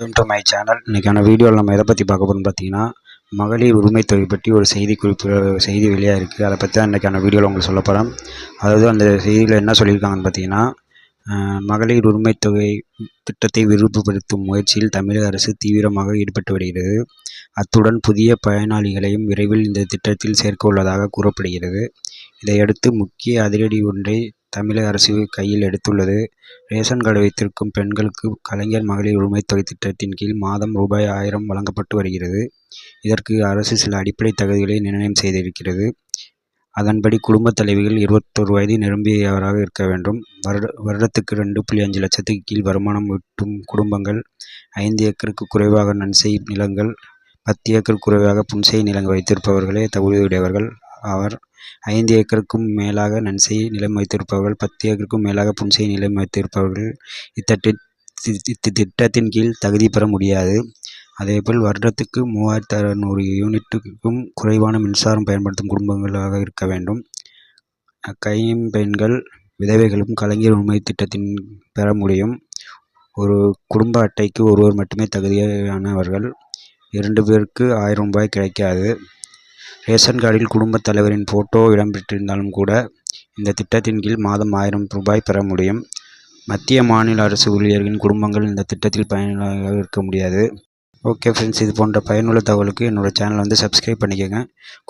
Welcome to my channel இன்றைக்கான வீடியோவில் நம்ம எதை பற்றி பார்க்க போகிறோம்னு பார்த்தீங்கன்னா மகளிர் உரிமை தொகை பற்றி ஒரு செய்தி குறிப்பு செய்தி வெளியாக இருக்குது அதை பற்றி தான் இன்றைக்கான வீடியோவில் உங்களுக்கு சொல்ல போகிறேன் அதாவது அந்த செய்தியில் என்ன சொல்லியிருக்காங்கன்னு பார்த்தீங்கன்னா மகளிர் உரிமை தொகை திட்டத்தை விரிவுபடுத்தும் முயற்சியில் தமிழக அரசு தீவிரமாக ஈடுபட்டு வருகிறது. அத்துடன் புதிய பயனாளிகளையும் விரைவில் இந்த திட்டத்தில் சேர்க்க உள்ளதாக கூறப்படுகிறது. இதையடுத்து முக்கிய அதிரடி ஒன்றை தமிழக அரசு கையில் எடுத்துள்ளது. ரேஷன் கடை வைத்திருக்கும் பெண்களுக்கு கலைஞர் மகளிர் உரிமைத் தொகை திட்டத்தின் கீழ் மாதம் ரூபாய் ஆயிரம் வழங்கப்பட்டு வருகிறது. இதற்கு அரசு சில அடிப்படை தகுதிகளை நிர்ணயம் செய்திருக்கிறது. அதன்படி குடும்பத் தலைவிகள் இருபத்தொரு வயது நிரம்பியவராக இருக்க வேண்டும். வருட வருடத்துக்கு ரெண்டு புள்ளி அஞ்சு லட்சத்துக்கு கீழ் வருமானம் ஈட்டும் குடும்பங்கள் ஐந்து ஏக்கருக்கு குறைவாக நன்செய் நிலங்கள் பத்து ஏக்கர் குறைவாக புன்செய் நிலங்கள் வைத்திருப்பவர்களே தகுதியுடையவர்கள். அவர் ஐந்து ஏக்கருக்கும் மேலாக நன்செய் நிலம் வைத்திருப்பவர்கள் பத்து ஏக்கருக்கும் மேலாக புன்செய் நிலம் வைத்திருப்பவர்கள். இத்தட்டி இத்திட்டத்தின் கீழ் தகுதி பெற முடியாது. அதேபோல் வருடத்துக்கு மூவாயிரத்து அறநூறு யூனிட்டுக்கும் குறைவான மின்சாரம் பயன்படுத்தும் குடும்பங்களாக இருக்க வேண்டும். கைம்பெண்கள் விதவைகளும் கலைஞர் உண்மை திட்டத்தின் பெற முடியும். ஒரு குடும்ப அட்டைக்கு ஒருவர் மட்டுமே தகுதியானவர்கள். இரண்டு பேருக்கு ஆயிரம் ரூபாய் கிடைக்காது. ரேஷன் கார்டில் குடும்பத் தலைவரின் ஃபோட்டோ இடம்பெற்றிருந்தாலும் கூட இந்த திட்டத்தின் கீழ் மாதம் ஆயிரம் ரூபாய் பெற முடியும். மத்திய மாநில அரசு ஊழியர்களின் குடும்பங்கள் இந்த திட்டத்தில் பயனாளியாக இருக்க முடியாது. ஓகே ஃப்ரெண்ட்ஸ் இது போன்ற பயனுள்ள தகவலுக்கு என்னோட சேனலை வந்து சப்ஸ்கிரைப் பண்ணிக்கோங்க.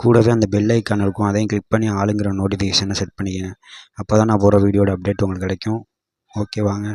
கூடவே அந்த பெல் ஐக்கான் இருக்கும் அதையும் கிளிக் பண்ணி ஆளுங்கிற நோட்டிஃபிகேஷனை செட் பண்ணிக்கோங்க. அப்போ தான் நான் போகிற வீடியோட அப்டேட் உங்களுக்கு கிடைக்கும். ஓகே வாங்க.